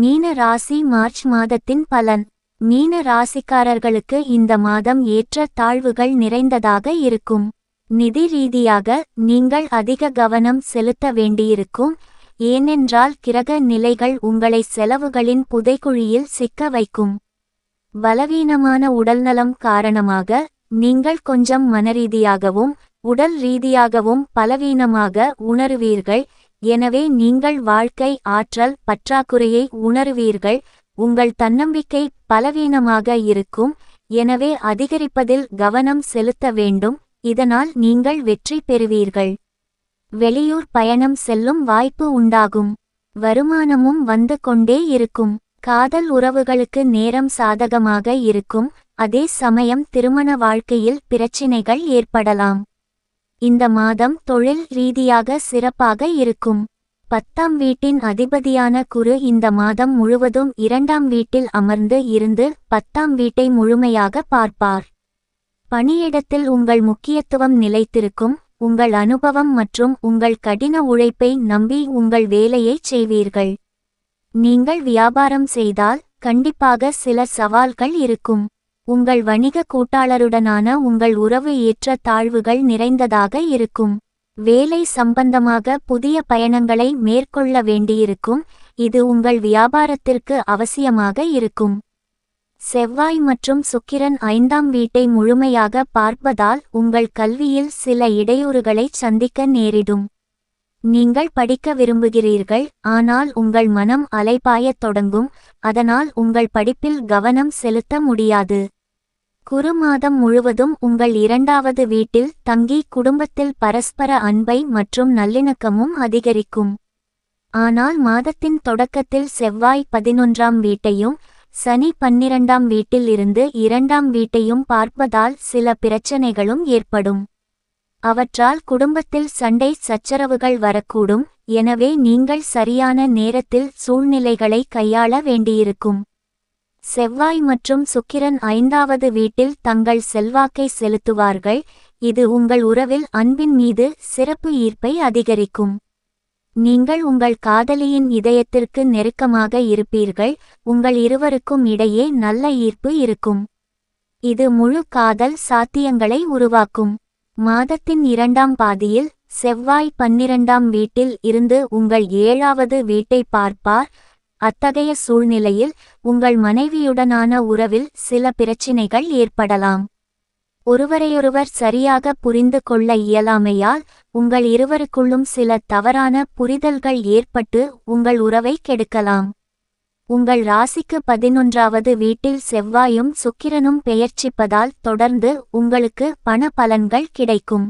மீன ராசி மார்ச் மாதத்தின் பலன். மீன ராசிக்காரர்களுக்கு இந்த மாதம் ஏற்ற தாழ்வுகள் நிறைந்ததாக இருக்கும். நிதி ரீதியாக நீங்கள் அதிக கவனம் செலுத்த வேண்டியிருக்கும். ஏனென்றால் கிரக நிலைகள் உங்களை செலவுகளின் புதைக்குழியில் சிக்க வைக்கும். பலவீனமான உடல்நலம் காரணமாக நீங்கள் கொஞ்சம் மனரீதியாகவும் உடல் ரீதியாகவும் பலவீனமாக உணருவீர்கள். எனவே நீங்கள் வாழ்க்கை ஆற்றல் பற்றாக்குறையை உணருவீர்கள் உங்கள் தன்னம்பிக்கை பலவீனமாக இருக்கும் எனவே அதிகரிப்பதில் கவனம் செலுத்த வேண்டும் இதனால் நீங்கள் வெற்றி பெறுவீர்கள். வெளியூர் பயணம் செல்லும் வாய்ப்பு உண்டாகும். வருமானமும் வந்து கொண்டே இருக்கும். காதல் உறவுகளுக்கு நேரம் சாதகமாக இருக்கும். அதே சமயம் திருமண வாழ்க்கையில் பிரச்சினைகள் ஏற்படலாம். இந்த மாதம் தொழில் ரீதியாக சிறப்பாக இருக்கும். பத்தாம் வீட்டின் அதிபதியான குரு இந்த மாதம் முழுவதும் இரண்டாம் வீட்டில் அமர்ந்து இருந்து பத்தாம் வீட்டை முழுமையாக பார்ப்பார். பணியிடத்தில் உங்கள் முக்கியத்துவம் நிலைத்திருக்கும் உங்கள் அனுபவம் மற்றும் உங்கள் கடின உழைப்பை நம்பி உங்கள் வேலையைச் செய்வீர்கள். நீங்கள் வியாபாரம் செய்தால் கண்டிப்பாக சில சவால்கள் இருக்கும். உங்கள் வணிக கூட்டாளருடனான உங்கள் உறவு ஏற்ற தாழ்வுகள் நிறைந்ததாக இருக்கும். வேலை சம்பந்தமாக புதிய பயணங்களை மேற்கொள்ள வேண்டியிருக்கும். இது உங்கள் வியாபாரத்திற்கு அவசியமாக இருக்கும். செவ்வாய் மற்றும் சுக்கிரன் ஐந்தாம் வீட்டை முழுமையாக பார்ப்பதால் உங்கள் கல்வியில் சில இடையூறுகளை சந்திக்க நேரிடும். நீங்கள் படிக்க விரும்புகிறீர்கள் ஆனால் உங்கள் மனம் அலைபாயத் தொடங்கும். அதனால் உங்கள் படிப்பில் கவனம் செலுத்த முடியாது. குரு மாதம் முழுவதும் உங்கள் இரண்டாவது வீட்டில் தங்கி குடும்பத்தில் பரஸ்பர அன்பை மற்றும் நல்லிணக்கமும் அதிகரிக்கும். ஆனால் மாதத்தின் தொடக்கத்தில் செவ்வாய் பதினொன்றாம் வீட்டையும் சனி பன்னிரண்டாம் வீட்டில் இருந்து இரண்டாம் வீட்டையும் பார்ப்பதால் சில பிரச்சனைகளும் ஏற்படும். அவற்றால் குடும்பத்தில் சண்டை சச்சரவுகள் வரக்கூடும் எனவே நீங்கள் சரியான நேரத்தில் சூழ்நிலைகளை கையாள வேண்டியிருக்கும். செவ்வாய் மற்றும் சுக்கிரன் ஐந்தாவது வீட்டில் தங்கள் செல்வாக்கை செலுத்துவார்கள். இது உங்கள் உறவில் அன்பின் மீது சிறப்பு ஈர்ப்பை அதிகரிக்கும். நீங்கள் உங்கள் காதலியின் இதயத்திற்கு நெருக்கமாக இருப்பீர்கள். உங்கள் இருவருக்கும் இடையே நல்ல ஈர்ப்பு இருக்கும். இது முழு காதல் சாத்தியங்களை உருவாக்கும். மாதத்தின் இரண்டாம் பாதியில் செவ்வாய் பன்னிரண்டாம் வீட்டில் இருந்து உங்கள் ஏழாவது வீட்டை பார்ப்பார். அத்தகைய சூழ்நிலையில் உங்கள் மனைவியுடனான உறவில் சில பிரச்சினைகள் ஏற்படலாம். ஒருவரையொருவர் சரியாக புரிந்து கொள்ள இயலாமையால் உங்கள் இருவருக்குள்ளும் சில தவறான புரிதல்கள் ஏற்பட்டு உங்கள் உறவை கெடுக்கலாம். உங்கள் ராசிக்கு பதினொன்றாவது வீட்டில் செவ்வாயும் சுக்கிரனும் பெயர்ச்சிப்பதால் தொடர்ந்து உங்களுக்கு பண பலன்கள் கிடைக்கும்.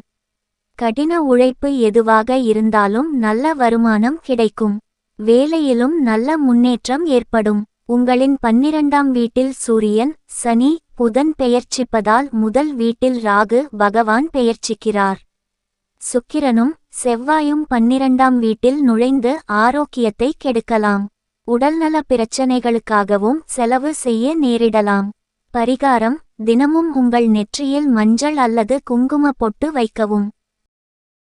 கடின உழைப்பு எதுவாக இருந்தாலும் நல்ல வருமானம் கிடைக்கும். வேலையிலும் நல்ல முன்னேற்றம் ஏற்படும். உங்களின் பன்னிரண்டாம் வீட்டில் சூரியன் சனி புதன் பெயர்ச்சிப்பதால் முதல் வீட்டில் ராகு பகவான் பெயர்ச்சிக்கிறார். சுக்கிரனும் செவ்வாயும் பன்னிரண்டாம் வீட்டில் நுழைந்து ஆரோக்கியத்தை கெடுக்கலாம். உடல்நல பிரச்சனைகளுக்காகவும் செலவு செய்ய நேரிடலாம். பரிகாரம் தினமும் உங்கள் நெற்றியில் மஞ்சள் அல்லது குங்கும பொட்டு வைக்கவும்.